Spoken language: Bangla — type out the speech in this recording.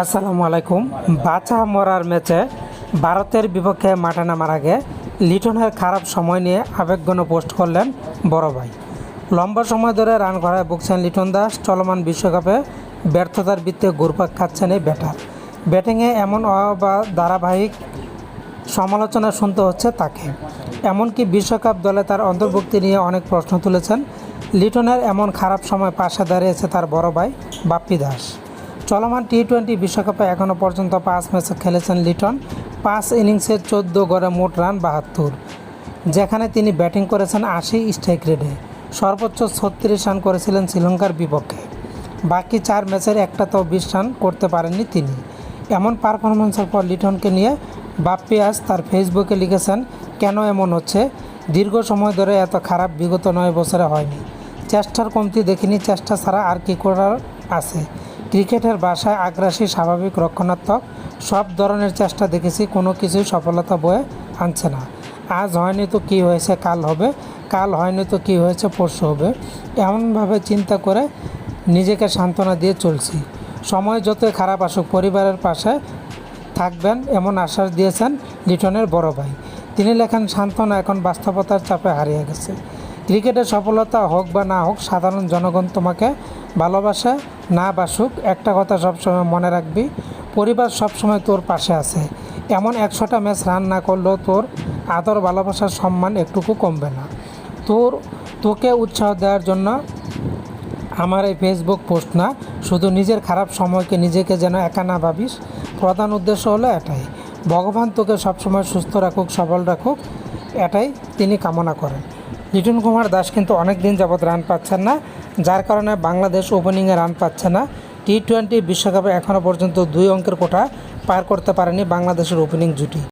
আসসালামু আলাইকুম। বাঁচা মরার ম্যাচে ভারতের বিপক্ষে মাঠে নামার আগে লিটনের খারাপ সময় নিয়ে আবেগঘন পোস্ট করলেন বড় ভাই। লম্বা সময় ধরে রান করায় ভুগছেন লিটন দাস। চলমান বিশ্বকাপে ব্যর্থতার বৃত্তে ঘুরপাক খাচ্ছেন এই ব্যাটার। ব্যাটিংয়ে এমন অবা ধারাবাহিক সমালোচনা শুনতে হচ্ছে তাকে। এমনকি বিশ্বকাপ দলে তার অন্তর্ভুক্তি নিয়ে অনেক প্রশ্ন তুলেছেন। লিটনের এমন খারাপ সময় পাশে দাঁড়িয়েছে তার বড় ভাই বাপ্পি দাস। চলমান টি টোয়েন্টি বিশ্বকাপে এখনও পর্যন্ত পাঁচ ম্যাচে খেলেছেন লিটন। পাঁচ ইনিংসে চোদ্দ গড়ে মোট রান বাহাত্তর। যেখানে তিনি ব্যাটিং করেছেন আশি স্ট্রাইক রেটে। সর্বোচ্চ ছত্রিশ রান করেছিলেন শ্রীলঙ্কার বিপক্ষে। বাকি চার ম্যাচের একটাতেও বিশ রান করতে পারেননি তিনি। এমন পারফরমেন্সের পর লিটনকে নিয়ে বাপ্পি আজ তার ফেসবুকে লিখেছেন, কেন এমন হচ্ছে? দীর্ঘ সময় ধরে এত খারাপ বিগত নয় বছরে হয়নি। চেষ্টার কমতি দেখিনি, চেষ্টা ছাড়া আর কী করার আছে? ক্রিকেটের বাসায় আগ্রাসী, স্বাভাবিক, রক্ষণাত্মক সব ধরনের চেষ্টা দেখেছি, কোনো কিছুই সফলতা বয়ে আনছে না। আজ হয়নি তো কী হয়েছে, কাল হবে, কাল হয়নি তো কী হয়েছে, পরশু হবে। এমনভাবে চিন্তা করে নিজেকে সান্ত্বনা দিয়ে চলছি। সময় যতই খারাপ আসুক, পরিবারের পাশে থাকবেন এমন আশ্বাস দিয়েছেন লিটনের বড় ভাই। তিনি লেখেন, সান্ত্বনা এখন বাস্তবতার চাপে হারিয়ে গেছে। ক্রিকেটের সফলতা হোক বা না হোক, সাধারণ জনগণ তোমাকে ভালোবাসে না বাসুক, একটা কথা সবসময় মনে রাখবি, পরিবার সবসময় তোর পাশে আছে। এমন একশোটা ম্যাচ রান না করলেও তোর আদর, ভালোবাসার সম্মান একটুকু কমবে না। তোর, তোকে উৎসাহ দেওয়ার জন্য আমার এই ফেসবুক পোস্ট না, শুধু নিজের খারাপ সময়কে নিজেকে যেন একা না ভাবিস। প্রধান উদ্দেশ্য হলো এটাই, ভগবান তোকে সবসময় সুস্থ রাখুক, সবল রাখুক, এটাই তিনি কামনা করেন। লিটন কুমার দাস কিন্তু অনেক দিন যাবৎ রান পাচ্ছেন না, যার কারণে বাংলাদেশ ওপেনিংয়ে রান পাচ্ছে না। টি টোয়েন্টি বিশ্বকাপে এখনও পর্যন্ত দুই অঙ্কের কোটা পার করতে পারেনি বাংলাদেশের ওপেনিং জুটি।